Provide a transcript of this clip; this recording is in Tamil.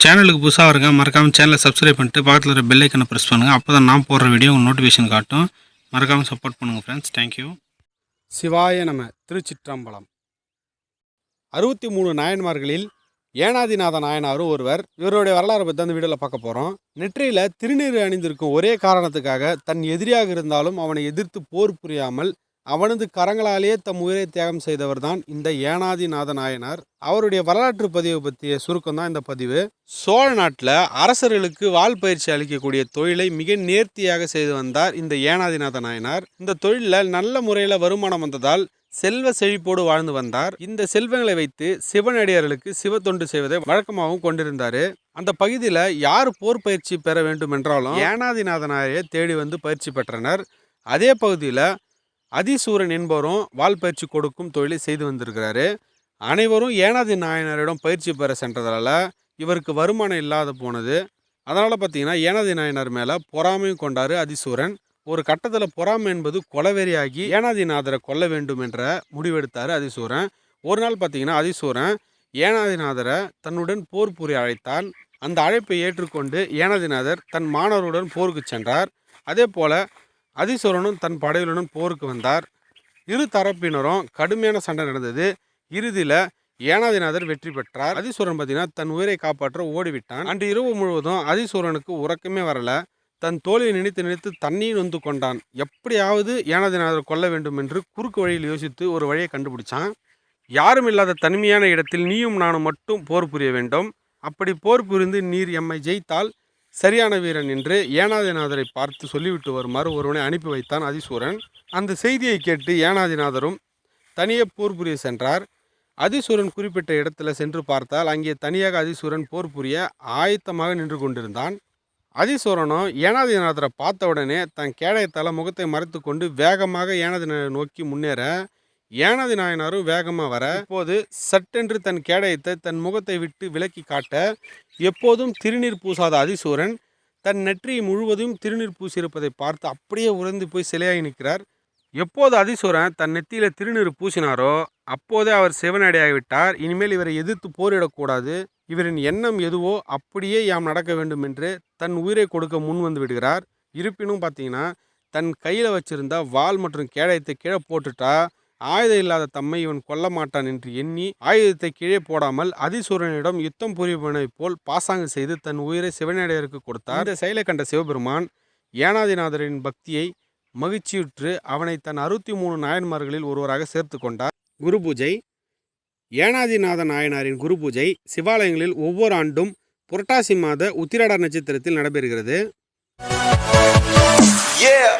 சேனலுக்கு புதுசாக இருக்க மறக்காமல் சேனலை சப்ஸ்கிரைப் பண்ணிட்டு பக்கத்தில் இருக்கிற பெல் ஐக்கனை ப்ரெஸ் பண்ணுங்கள் அப்போ தான் நான் போடுற வீடியோ உங்கள் நோட்டிஃபிகேஷன் காட்டும். மறக்காமல் சப்போர்ட் பண்ணுங்கள் ஃப்ரெண்ட்ஸ் தேங்க்யூ சிவாய நம திருச்சிற்றம்பலம். அறுபத்தி மூணு நாயன்மார்களில் ஏனாதிநாத நாயனாரும் ஒருவர். இவருடைய வரலாறை பற்றி அந்த வீடியோவில் பார்க்க போகிறோம் நெற்றியில் திருநீர் அணிந்திருக்கும் ஒரே காரணத்துக்காக தன் எதிரியாக இருந்தாலும் அவனை எதிர்த்து போர் புரியாமல் அவனது கரங்களாலேயே தம் உயிரை தியாகம் செய்தவர் தான் இந்த ஏனாதிநாத நாயனார் அவருடைய வரலாற்று பதிவை பற்றிய சுருக்கம் தான் இந்த பதிவு. சோழ நாட்டில் அரசர்களுக்கு வால் பயிற்சி அளிக்கக்கூடிய தொழிலை மிக நேர்த்தியாக செய்து வந்தார் இந்த ஏனாதிநாத நாயனார் இந்த தொழிலில் நல்ல முறையில் வருமானம் வந்ததால் செல்வ செழிப்போடு வாழ்ந்து வந்தார். இந்த செல்வங்களை வைத்து சிவனடியார்களுக்கு தொண்டு செய்வதை வழக்கமாகவும் கொண்டிருந்தார். அந்த பகுதியில் யார் போர் பயிற்சி பெற வேண்டும் என்றாலும் ஏனாதிநாதனாரையே தேடி வந்து பயிற்சி பெற்றனர். அதே பகுதியில் அதிசூரன் என்பவரும் வால் பயிற்சி கொடுக்கும் தொழிலை செய்து வந்திருக்கிறாரு. அனைவரும் ஏனாதி நாயனாரிடம் பயிற்சி பெற சென்றதால இவருக்கு வருமானம் இல்லாத போனது. அதனால் பார்த்தீங்கன்னா ஏனாதி நாயனார் மேலே பொறாமையும் கொண்டார் அதிசூரன். ஒரு கட்டத்தில் பொறாமை என்பது கொலவெறியாகி ஏனாதிநாதரை கொல்ல வேண்டும் என்ற முடிவெடுத்தார் அதிசூரன். ஒரு நாள் பார்த்தீங்கன்னா அதிசூரன் ஏனாதிநாதரை தன்னுடன் போர் புரிய அழைத்தான் அந்த அழைப்பை ஏற்றுக்கொண்டு ஏனாதிநாதர் தன் மாணவருடன் போருக்கு சென்றார். அதே போல் அதிசூரனும் தன் படையுடனும் போருக்கு வந்தார். இரு தரப்பினரும் கடுமையான சண்டை நடந்தது. இறுதியில் ஏனாதிநாதர் வெற்றி பெற்றார். அதிசூரன் பார்த்தீங்கன்னா தன் உயிரை காப்பாற்ற ஓடிவிட்டான். அன்று இரவு முழுவதும் அதிசூரனுக்கு உறக்கமே வரல. தன் தோழியை நினைத்து நினைத்து தண்ணீர் வந்து கொண்டான். எப்படியாவது ஏனாதிநாதர் கொல்ல வேண்டும் என்று குறுக்கு வழியில் யோசித்து ஒரு வழியை கண்டுபிடிச்சான். யாரும் இல்லாத தனிமையான இடத்தில் நீயும் நானும் மட்டும் போர் புரிய வேண்டும். அப்படி போர் புரிந்து நீர் எம்மை ஜெயித்தால் சரியான வீரன் என்று ஏனாதிநாதரை பார்த்து சொல்லிவிட்டு வருமாறு ஒருவனை அனுப்பி வைத்தான் அதிசூரன். அந்த செய்தியை கேட்டு ஏனாதிநாதரும் தனியே போர் புரிய சென்றார். அதிசூரன் குறிப்பிட்ட இடத்துல சென்று பார்த்தால் அங்கே தனியாக அதிசூரன் போர் புரிய ஆயத்தமாக நின்று கொண்டிருந்தான். அதிசூரனும் ஏனாதிநாதரை பார்த்த உடனே தன் கேடயத்தால் முகத்தை மறைத்து கொண்டு வேகமாக ஏனாதிநாதரை நோக்கி முன்னேற ஏனாதி நாயனாரும் வேகமாக வர இப்போது சட்டென்று தன் கேடயத்தை தன் முகத்தை விட்டு விலக்கி காட்ட எப்போதும் திருநீர் பூசாத அதிசூரன் தன் நெற்றி முழுவதும் திருநீர் பூசியிருப்பதை பார்த்து அப்படியே உறைந்து போய் சிலையாகி நிற்கிறார். எப்போது அதிசூரன் தன் நெத்தியில் திருநீர் பூசினாரோ அப்போதே அவர் சிவனடையாகிவிட்டார். இனிமேல் இவரை எதிர்த்து போரிடக்கூடாது. இவரின் எண்ணம் எதுவோ அப்படியே யாம் நடக்க வேண்டும் என்று தன் உயிரை கொடுக்க முன் வந்து விடுகிறார். இருப்பினும் பார்த்தீங்கன்னா தன் கையில் வச்சிருந்த வால் மற்றும் கேடயத்தை கீழே போட்டுட்டா ஆயுதம் இல்லாத தம்மை இவன் கொல்ல மாட்டான் என்று எண்ணி ஆயுதத்தை கீழே போடாமல் அதிசூரனிடம் யுத்தம் புரிபவனைப் போல் பாசாங்கு செய்து தன் உயிரை சிவனடையருக்கு கொடுத்தார். இந்த செயலை கண்ட சிவபெருமான் ஏனாதிநாதரின் பக்தியை மகிழ்ச்சியுற்று அவனை தன் அறுபத்தி மூணு நாயன்மார்களில் ஒருவராக சேர்த்து கொண்டார். குரு பூஜை ஏனாதிநாத நாயனாரின் குரு பூஜை சிவாலயங்களில் ஒவ்வொரு ஆண்டும் புரட்டாசி மாத உத்திராட நட்சத்திரத்தில் நடைபெறுகிறது. Yeah.